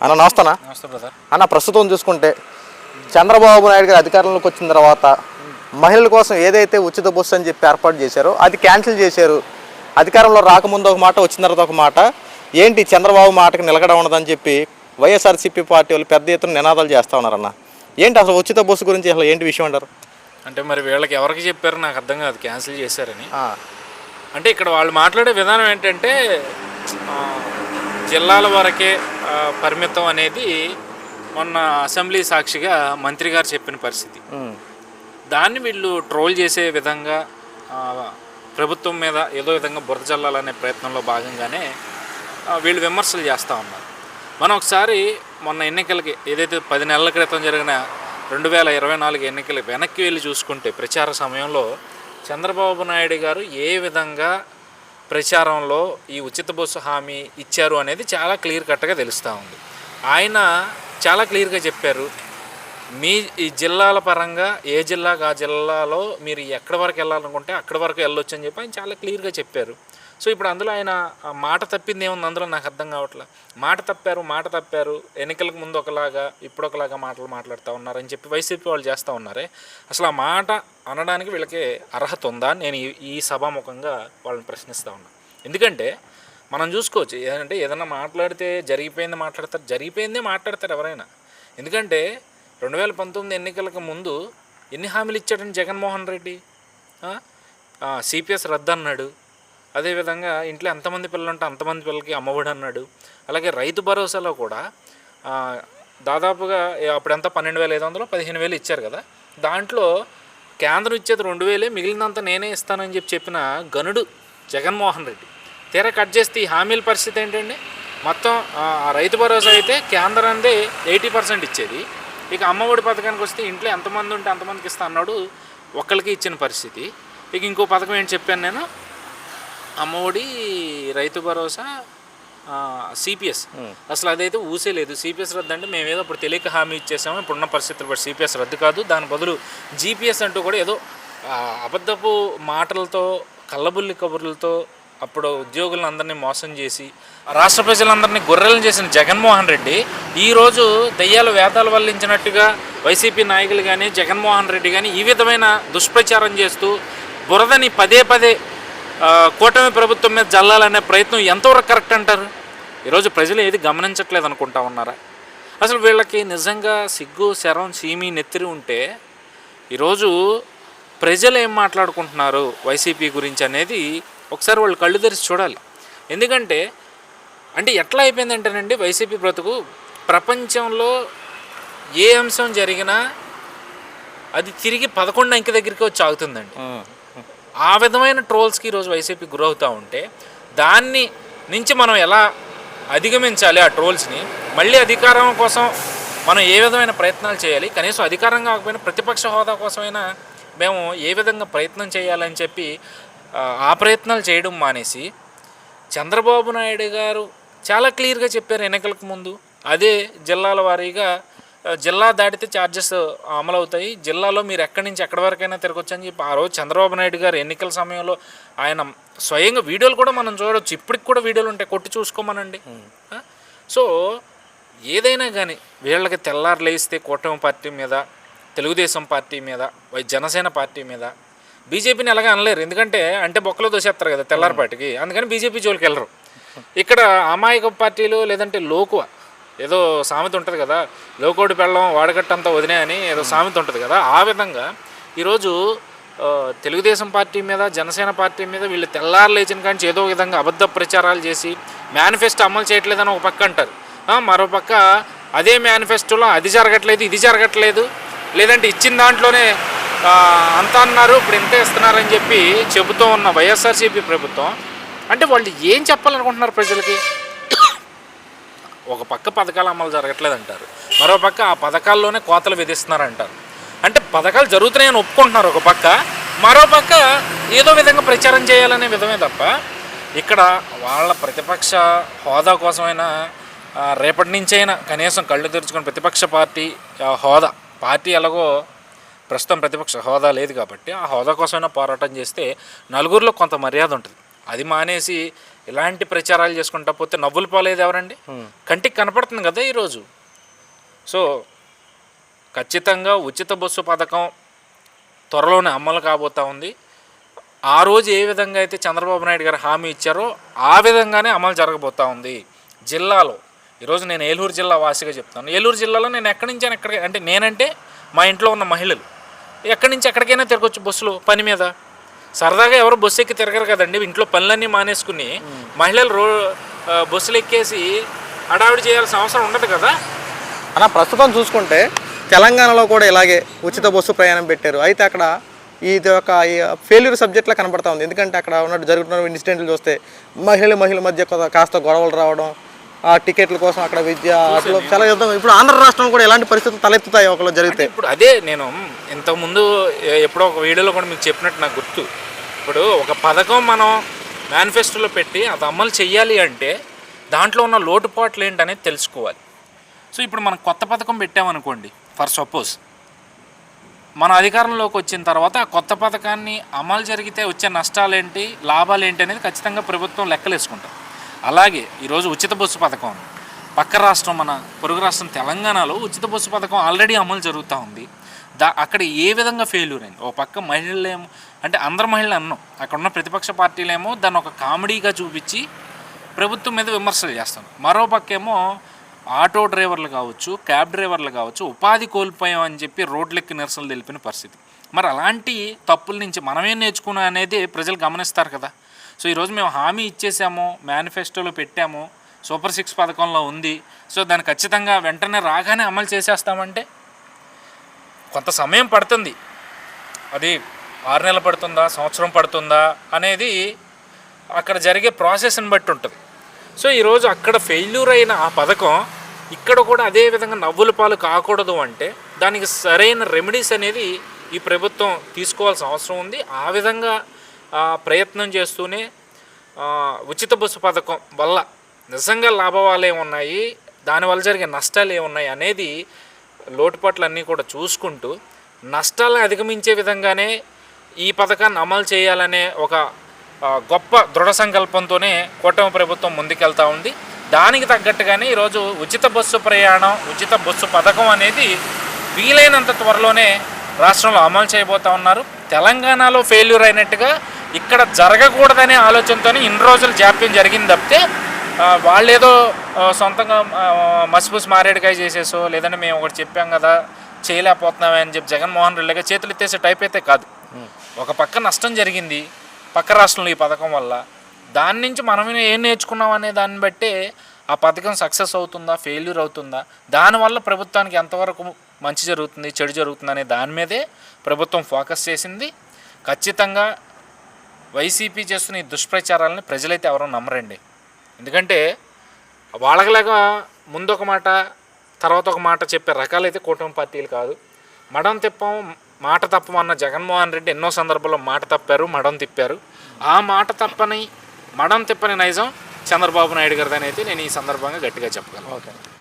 అన్న నమస్తేనా నమస్తే బ్రదర్ అన్న ప్రస్తుతం చూసుకుంటే చంద్రబాబు నాయుడు గారు అధికారంలోకి వచ్చిన తర్వాత మహిళల కోసం ఏదైతే ఉచిత బస్సు అని చెప్పి ఏర్పాటు చేశారో అది క్యాన్సిల్ చేశారు. అధికారంలో రాకముందు ఒక మాట వచ్చిన తర్వాత ఒక మాట. ఏంటి చంద్రబాబు మాటకి నిలకడ ఉండదని చెప్పి వైఎస్ఆర్సీపీ పార్టీ వాళ్ళు పెద్ద ఎత్తున నినాదాలు చేస్తూ ఉన్నారన్న. ఏంటి అసలు ఉచిత బస్సు గురించి అసలు ఏంటి విషయం అంటారు? అంటే మరి వీళ్ళకి ఎవరికి చెప్పారు నాకు అర్థం కాదు క్యాన్సిల్ చేశారని. అంటే ఇక్కడ వాళ్ళు మాట్లాడే విధానం ఏంటంటే జిల్లాల వరకే పరిమితం అనేది మొన్న అసెంబ్లీ సాక్షిగా మంత్రి గారు చెప్పిన పరిస్థితి. దాన్ని వీళ్ళు ట్రోల్ చేసే విధంగా ప్రభుత్వం మీద ఏదో విధంగా బురద జల్లాలనే ప్రయత్నంలో భాగంగానే వీళ్ళు విమర్శలు చేస్తూ ఉన్నారు. మనం ఒకసారి మొన్న ఎన్నికలకి ఏదైతే పది నెలల క్రితం జరిగిన రెండు వేల ఇరవై నాలుగు ఎన్నికలు వెనక్కి వెళ్ళి చూసుకుంటే ప్రచార సమయంలో చంద్రబాబు నాయుడు గారు ఏ విధంగా ప్రచారంలో ఈ ఉచిత బస్సు హామీ ఇచ్చారు అనేది చాలా క్లియర్ కట్గా తెలుస్తూ ఉంది. ఆయన చాలా క్లియర్గా చెప్పారు మీ ఈ జిల్లాల పరంగా ఏ జిల్లాకు ఆ జిల్లాలో మీరు ఎక్కడి వరకు వెళ్ళాలనుకుంటే అక్కడి వరకు వెళ్ళొచ్చు అని చెప్పి ఆయన చాలా క్లియర్గా చెప్పారు. సో ఇప్పుడు అందులో ఆయన ఆ మాట తప్పింది ఏముంది అందులో? నాకు అర్థం కావట్లే. మాట తప్పారు మాట తప్పారు ఎన్నికలకు ముందు ఒకలాగా ఇప్పుడు ఒకలాగా మాటలు మాట్లాడుతూ ఉన్నారని చెప్పి వైసీపీ వాళ్ళు చేస్తూ ఉన్నారే. అసలు ఆ మాట అనడానికి వీళ్ళకి అర్హత ఉందా? నేను ఈ- ఈ సభాముఖంగా వాళ్ళని ప్రశ్నిస్తూ ఉన్నా. ఎందుకంటే మనం చూసుకోవచ్చు ఏంటంటే ఏదైనా మాట్లాడితే జరిగిపోయింది మాట్లాడతారు జరిగిపోయిందే మాట్లాడతారు ఎవరైనా. ఎందుకంటే రెండు వేల పంతొమ్మిది ఎన్నికలకు ముందు ఎన్ని హామీలు ఇచ్చాడని జగన్మోహన్ రెడ్డి? సిపిఎస్ రద్దు అన్నాడు అదేవిధంగా ఇంట్లో ఎంతమంది పిల్లలు ఉంటే అంతమంది పిల్లలకి అమ్మఒడి అన్నాడు. అలాగే రైతు భరోసాలో కూడా దాదాపుగా ఏ- అప్పుడంతా పన్నెండు వేల ఐదు వందలు పదిహేను వేలు ఇచ్చారు కదా. దాంట్లో కేంద్రం ఇచ్చేది రెండు వేలే మిగిలినంత నేనే ఇస్తానని చెప్పి చెప్పిన గనుడు జగన్మోహన్ రెడ్డి. తీరా కట్ చేస్తే ఈ హామీల పరిస్థితి ఏంటండి? మొత్తం ఆ, రైతు భరోసా అయితే కేంద్రాందే ఎయిటీ పర్సెంట్ ఇచ్చేది. ఇక అమ్మఒడి పథకానికి వస్తే ఇంట్లో ఎంతమంది ఉంటే అంతమందికి ఇస్తా అన్నాడు ఒక్కరికి ఇచ్చిన పరిస్థితి. ఇక ఇంకో పథకం ఏంటి చెప్పాను నేను? అమ్మఒడి రైతు భరోసా సిపిఎస్ అసలు అదైతే ఊసే లేదు. సిపిఎస్ రద్దు అంటే మేము ఏదో ఇప్పుడు తెలియక హామీ ఇచ్చేసాము. ఇప్పుడున్న పరిస్థితులు బట్టి సిపిఎస్ రద్దు కాదు. దాని బదులు జీపీఎస్ అంటూ కూడా ఏదో అబద్ధపు మాటలతో కళ్ళబుల్లి కబుర్లతో అప్పుడు ఉద్యోగులను అందరినీ మోసం చేసి రాష్ట్ర ప్రజలందరినీ గొర్రెలను చేసిన జగన్మోహన్ రెడ్డి ఈరోజు దయ్యాలు వేదాలు వల్లించినట్టుగా వైసీపీ నాయకులు కానీ జగన్మోహన్ రెడ్డి కానీ ఈ విధమైన దుష్ప్రచారం చేస్తూ బురదని పదే పదే కూటమి ప్రభుత్వం మీద జల్లాలనే ప్రయత్నం ఎంతవరకు కరెక్ట్ అంటారు? ఈరోజు ప్రజలు ఏది గమనించట్లేదు అనుకుంటా ఉన్నారా? అసలు వీళ్ళకి నిజంగా సిగ్గు శరం సీమి నెత్తిరి ఉంటే ఈరోజు ప్రజలు ఏం మాట్లాడుకుంటున్నారు వైసీపీ గురించి అనేది ఒకసారి వాళ్ళు కళ్ళు తెరిచి చూడాలి. ఎందుకంటే అంటే ఎట్లా అయిపోయిందంటేనండి వైసీపీ బ్రతుకు ప్రపంచంలో ఏ అంశం జరిగినా అది తిరిగి పదకొండు అంకె దగ్గరికి వచ్చి ఆగుతుందండి. ఆ విధమైన ట్రోల్స్కి ఈరోజు వైసీపీ గురవుతూ ఉంటే దాన్ని నుంచి మనం ఎలా అధిగమించాలి ఆ ట్రోల్స్ని? మళ్ళీ అధికారం కోసం మనం ఏ విధమైన ప్రయత్నాలు చేయాలి? కనీసం అధికారం కాకపోయినా ప్రతిపక్ష హోదా కోసమైనా మేము ఏ విధంగా ప్రయత్నం చేయాలని చెప్పి ఆ, ప్రయత్నాలు చేయడం మానేసి చంద్రబాబు నాయుడు గారు చాలా క్లియర్గా చెప్పారు ఎన్నికలకు ముందు. అదే జిల్లాల వారీగా జిల్లా దాటితే ఛార్జెస్ అమలవుతాయి. జిల్లాలో మీరు ఎక్కడి నుంచి ఎక్కడి వరకైనా తిరగొచ్చు అని చెప్పి ఆ రోజు చంద్రబాబు నాయుడు గారు ఎన్నికల సమయంలో ఆయన స్వయంగా వీడియోలు కూడా మనం చూడవచ్చు ఇప్పటికి కూడా వీడియోలు ఉంటాయి. కొట్టి చూసుకోమనండి. ఆ? సో ఏదైనా కానీ వీళ్ళకి తెల్లారు లేస్తే కూటమి పార్టీ మీద తెలుగుదేశం పార్టీ మీద వై- జనసేన పార్టీ మీద బీజేపీని ఎలాగ అనలేరు. ఎందుకంటే అంటే బొక్కలో దోసేస్తారు కదా తెల్లారిపాటికి. అందుకని బీజేపీ జోలికి వెళ్ళరు. ఇక్కడ అమాయక పార్టీలు లేదంటే లోకువ. ఏదో సామెత ఉంటుంది కదా లోకోటి పెళ్ళం వాడగట్టంతా వదిలే అని ఏదో సామెత ఉంటుంది కదా ఆ విధంగా ఈరోజు తెలుగుదేశం పార్టీ మీద జనసేన పార్టీ మీద వీళ్ళు తెల్లారు లేచిన కానీ ఏదో విధంగా అబద్ధ ప్రచారాలు చేసి మేనిఫెస్టో అమలు చేయట్లేదని ఒక పక్క అంటారు. మరో పక్క అదే మేనిఫెస్టోలో అది జరగట్లేదు ఇది జరగట్లేదు లేదంటే ఇచ్చిన దాంట్లోనే అంత అన్నారు ఇప్పుడు ఇంత ఇస్తున్నారని చెప్పి చెబుతూ ఉన్న వైఎస్ఆర్సీపీ ప్రభుత్వం అంటే వాళ్ళు ఏం చెప్పాలనుకుంటున్నారు ప్రజలకి? ఒక పక్క పథకాలు అమలు జరగట్లేదు అంటారు మరో పక్క ఆ పథకాల్లోనే కోతలు విధిస్తున్నారు అంటారు అంటే పథకాలు జరుగుతున్నాయని ఒప్పుకుంటున్నారు ఒక పక్క మరో పక్క ఏదో విధంగా ప్రచారం చేయాలనే విధమే తప్ప ఇక్కడ వాళ్ళ ప్రతిపక్ష హోదా కోసమైనా రేపటి నుంచైనా కనీసం కళ్ళు తెరుచుకుని ప్రతిపక్ష పార్టీ ఆ, హోదా పార్టీ ఎలాగో ప్రస్తుతం ప్రతిపక్ష హోదా లేదు కాబట్టి ఆ హోదా కోసమైనా పోరాటం చేస్తే నలుగురిలో కొంత మర్యాద ఉంటుంది. అది మానేసి ఇలాంటి ప్రచారాలు చేసుకుంటా పోతే నవ్వులు పోలేదు ఎవరండి? కంటికి కనపడుతుంది కదా ఈరోజు. సో ఖచ్చితంగా ఉచిత బస్సు పథకం త్వరలోనే అమలు కాబోతా ఉంది. ఆ రోజు ఏ విధంగా అయితే చంద్రబాబు నాయుడు గారు హామీ ఇచ్చారో ఆ విధంగానే అమలు జరగబోతా ఉంది. జిల్లాలో ఈరోజు నేను ఏలూరు జిల్లా వాసిగా చెప్తాను ఏలూరు జిల్లాలో నేను ఎక్కడి నుంచి ఎక్కడికి అంటే నేనంటే మా ఇంట్లో ఉన్న మహిళలు. ఎక్కడి నుంచి ఎక్కడికైనా తిరగొచ్చు బస్సులు పని మీద. సరదాగా ఎవరు బస్సు ఎక్కి తిరగరు కదండి. ఇంట్లో పనులన్నీ మానేసుకుని మహిళలు రో బస్సులు ఎక్కేసి హడావిడి చేయాల్సిన అవసరం ఉండదు కదా? అన్న ప్రస్తుతం చూసుకుంటే తెలంగాణలో కూడా ఇలాగే ఉచిత బస్సు ప్రయాణం పెట్టారు. అయితే అక్కడ ఇది ఒక ఫెయిల్యూర్ సబ్జెక్ట్లా కనబడతా ఉంది. ఎందుకంటే అక్కడ ఉన్నట్టు జరుగుతున్న ఇన్సిడెంట్లు చూస్తే మహిళలు మహిళల మధ్య కాస్త గొడవలు రావడం ఆ టికెట్ల కోసం అక్కడ విద్య చాలా యుద్ధం. ఇప్పుడు ఆంధ్ర రాష్ట్రం కూడా ఎలాంటి పరిస్థితులు తలెత్తుతాయి ఒకళ్ళు జరిగితే? ఇప్పుడు అదే నేను ఇంతకుముందు ఎప్పుడో ఒక వీడియోలో కూడా మీకు చెప్పినట్టు నాకు గుర్తు. ఇప్పుడు ఒక పథకం మనం మేనిఫెస్టోలో పెట్టి అది అమలు చెయ్యాలి అంటే దాంట్లో ఉన్న లోటుపాట్లు ఏంటనేది తెలుసుకోవాలి. సో ఇప్పుడు మనం కొత్త పథకం పెట్టామనుకోండి ఫర్ సపోజ్ మన అధికారంలోకి వచ్చిన తర్వాత ఆ కొత్త పథకాన్ని అమలు జరిగితే వచ్చే నష్టాలు ఏంటి లాభాలు ఏంటి అనేది ఖచ్చితంగా ప్రభుత్వం లెక్కలేసుకుంటాం అలాగే ఈరోజు ఉచిత బస్సు పథకం. పక్క రాష్ట్రం మన పొరుగు రాష్ట్రం తెలంగాణలో ఉచిత బస్సు పథకం ఆల్రెడీ అమలు జరుగుతూ ఉంది. దా అక్కడ ఏ విధంగా ఫెయిల్యూర్ అయింది? ఓ పక్క మహిళలేమో అంటే అందరు మహిళలు అన్నాం. అక్కడ ఉన్న ప్రతిపక్ష పార్టీలేమో దాన్ని ఒక కామెడీగా చూపించి ప్రభుత్వం మీద విమర్శలు చేస్తాం మరో పక్కేమో ఆటో డ్రైవర్లు కావచ్చు క్యాబ్ డ్రైవర్లు కావచ్చు ఉపాధి కోల్పోయాం అని చెప్పి రోడ్లెక్కి నిరసనలు తెలిపిన పరిస్థితి. మరి అలాంటి తప్పుల నుంచి మనమే నేర్చుకున్నాం అనేది ప్రజలు గమనిస్తారు కదా. సో ఈరోజు మేము హామీ ఇచ్చేసాము మేనిఫెస్టోలో పెట్టాము సూపర్ సిక్స్ పథకంలో ఉంది. సో దాన్ని ఖచ్చితంగా వెంటనే రాగానే అమలు చేసేస్తామంటే కొంత సమయం పడుతుంది. అది ఆరు నెలలు పడుతుందా సంవత్సరం పడుతుందా అనేది అక్కడ జరిగే ప్రాసెస్ని బట్టి ఉంటుంది. సో ఈరోజు అక్కడ ఫెయిల్యూర్ అయిన ఆ పథకం ఇక్కడ కూడా అదే విధంగా నవ్వుల పాలు కాకూడదు అంటే దానికి సరైన రెమెడీస్ అనేది ఈ ప్రభుత్వం తీసుకోవాల్సిన అవసరం ఉంది. ఆ విధంగా ప్రయత్నం చేస్తూనే ఉచిత బస్సు పథకం వల్ల నిజంగా లాభాలు ఏమున్నాయి దానివల్ల జరిగే నష్టాలు ఏమున్నాయి అనేది లోటుపాట్లన్నీ కూడా చూసుకుంటూ నష్టాలను అధిగమించే విధంగానే ఈ పథకాన్ని అమలు చేయాలనే ఒక గొప్ప దృఢ సంకల్పంతోనే కూటమి ప్రభుత్వం ముందుకెళ్తా ఉంది. దానికి తగ్గట్టుగానే ఈరోజు ఉచిత బస్సు ప్రయాణం ఉచిత బస్సు పథకం అనేది వీలైనంత త్వరలోనే రాష్ట్రంలో అమలు చేయబోతా ఉన్నారు. తెలంగాణలో ఫెయిల్యూర్ అయినట్టుగా ఇక్కడ జరగకూడదనే ఆలోచనతోనే ఇన్ని రోజులు జాప్యం జరిగింది తప్పితే వాళ్ళేదో సొంతంగా మసిపూసి మారేడుకాయ చేసేసో లేదంటే మేము ఒకటి చెప్పాం కదా చేయలేకపోతున్నామే అని చెప్పి జగన్మోహన్ రెడ్డిగా చేతులు ఎత్తేసే టైప్ అయితే కాదు. ఒక పక్క నష్టం జరిగింది పక్క రాష్ట్రంలో ఈ పథకం వల్ల. దాని నుంచి మనం ఏం నేర్చుకున్నాం అనే దాన్ని బట్టే ఆ పథకం సక్సెస్ అవుతుందా ఫెయిల్యూర్ అవుతుందా? దానివల్ల ప్రభుత్వానికి ఎంతవరకు మంచి జరుగుతుంది చెడు జరుగుతుంది అనే దాని మీదే ప్రభుత్వం ఫోకస్ చేసింది. ఖచ్చితంగా వైసీపీ చేస్తున్న ఈ దుష్ప్రచారాలని ప్రజలైతే ఎవరూ నమ్మరండి. ఎందుకంటే వాళ్ళకిలాగా ముందు ఒక మాట తర్వాత ఒక మాట చెప్పే రకాలైతే కూటమి పార్టీలు కాదు. మడం తిప్పం మాట తప్పమన్న జగన్మోహన్ రెడ్డి ఎన్నో సందర్భాల్లో మాట తప్పారు మడం తిప్పారు. ఆ మాట తప్పని మడం తిప్పని నైజం చంద్రబాబు నాయుడు గారిదని అయితే నేను ఈ సందర్భంగా గట్టిగా చెప్పగలను. ఓకే.